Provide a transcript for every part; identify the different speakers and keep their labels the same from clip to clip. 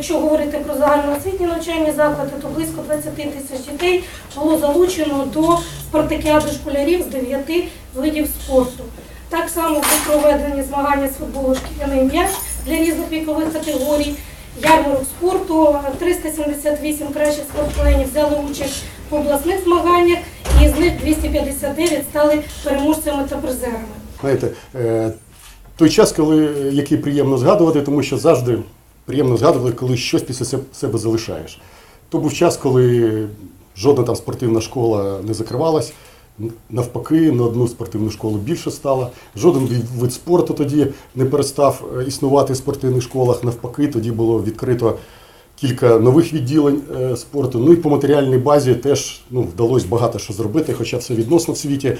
Speaker 1: якщо говорити про загальноосвітні навчальні заклади, то близько 20 тисяч дітей було залучено до спартакіади школярів з 9 видів спорту. Так само були проведені змагання з футболу шкіряний м'яч для різних вікових категорій, ярмарок спорту. 378 кращих спортсменів взяли участь в обласних змаганнях, і з них 259 стали переможцями та призерами.
Speaker 2: Знаєте, е, той час, коли, який приємно згадувати, тому що завжди приємно згадувати, коли щось після себе залишаєш. То був час, коли жодна там спортивна школа не закривалась. Навпаки, на одну спортивну школу більше стало. Жоден вид спорту тоді не перестав е, існувати в спортивних школах. Навпаки, тоді було відкрито кілька нових відділень е, спорту. Ну і по матеріальній базі теж ну, вдалося багато що зробити, хоча все відносно в світі.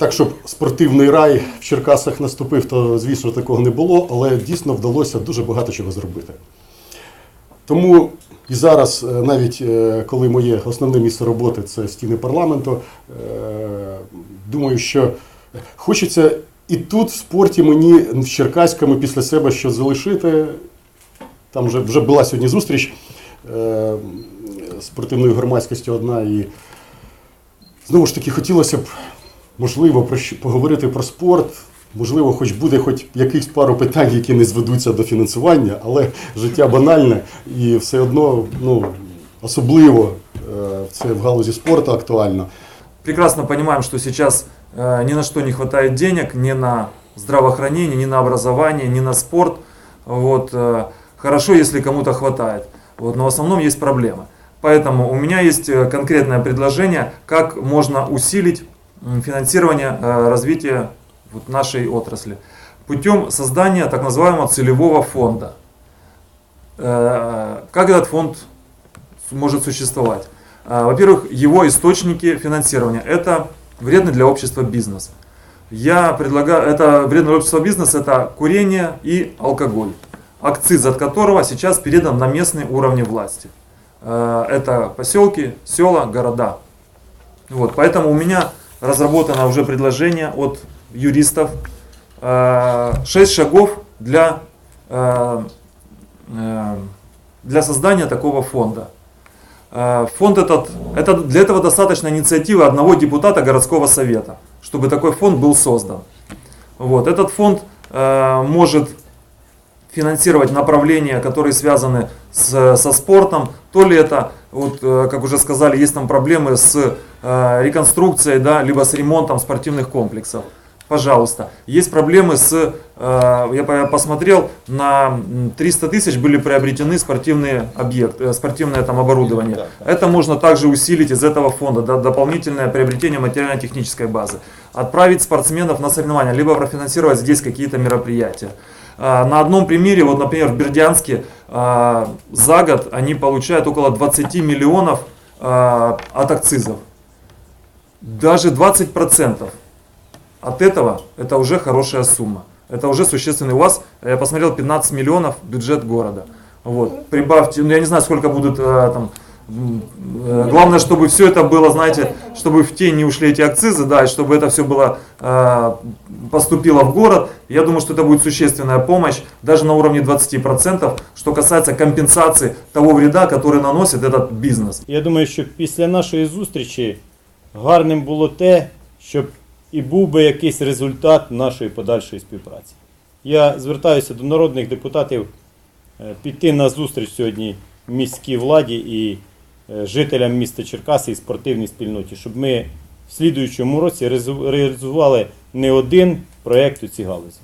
Speaker 2: Так, щоб спортивний рай в Черкасах наступив, то звісно такого не було, але дійсно вдалося дуже багато чого зробити. Тому і зараз, е, навіть е, коли моє основне місце роботи це стіни парламенту, е, думаю, що хочеться і тут в спорті мені в Черкаському після себе що залишити. Там вже, вже була сьогодні зустріч спортивною громадськістю одна і знову ж таки хотілося б можливо про що- поговорити про спорт. Можливо, хоч буде хоч якихось пару питань, які не зведуться до фінансування, але життя банальне і все одно, ну особливо е, це в галузі спорту актуально.
Speaker 3: прекрасно понимаем, что сейчас э, ни на что не хватает денег, ни на здравоохранение, ни на образование, ни на спорт. Вот, э, хорошо, если кому-то хватает, вот, но в основном есть проблемы. Поэтому у меня есть э, конкретное предложение, как можно усилить м, финансирование э, развития вот, нашей отрасли путем создания так называемого целевого фонда. Э, Как этот фонд может существовать? А, Во-первых, его источники финансирования – это вредный для общества бизнес. Я предлагаю, это вредное для общества бизнес – это курение и алкоголь, акциз от которого сейчас передан на местные уровни власти. Э, Это поселки, села, города. Вот, поэтому у меня разработано уже предложение от юристов. э, Шесть шагов для, э, э, для создания такого фонда. Фонд этот, это, для этого достаточно инициативы одного депутата городского совета, чтобы такой фонд был создан. Вот, этот фонд может финансировать направления, которые связаны с, со спортом, то ли это, вот, э, как уже сказали, есть там проблемы с э, реконструкцией, да, либо с ремонтом спортивных комплексов. Пожалуйста. Есть проблемы с, э, я по- посмотрел, на м, 300 тысяч были приобретены спортивные объекты, спортивное там оборудование. Это можно также усилить из этого фонда, да, дополнительное приобретение материально-технической базы. Отправить спортсменов на соревнования, либо профинансировать здесь какие-то мероприятия. А, На одном примере, вот, например, в Бердянске а, за год они получают около 20 миллионов а, от акцизов. Даже 20% от этого это уже хорошая сумма. Это уже существенный. У вас, я посмотрел, 15 миллионов бюджет города. Вот. Прибавьте, ну я не знаю, сколько будут э, там. м, э, Главное, чтобы все это было, знаете, чтобы в тень не ушли эти акцизы, да, и чтобы это все было э, поступило в город. Я думаю, что это будет существенная помощь, даже на уровне 20%, что касается компенсации того вреда, который наносит этот бизнес.
Speaker 4: Я думаю, що після нашої зустрічі гарним було те, щоб і був би якийсь результат нашої подальшої співпраці. Я звертаюся до народних депутатів е, піти на зустріч сьогодні міській владі і е, жителям міста Черкаси і спортивній спільноті, щоб ми в слідуючому році резу- реалізували не один проєкт у цій галузі.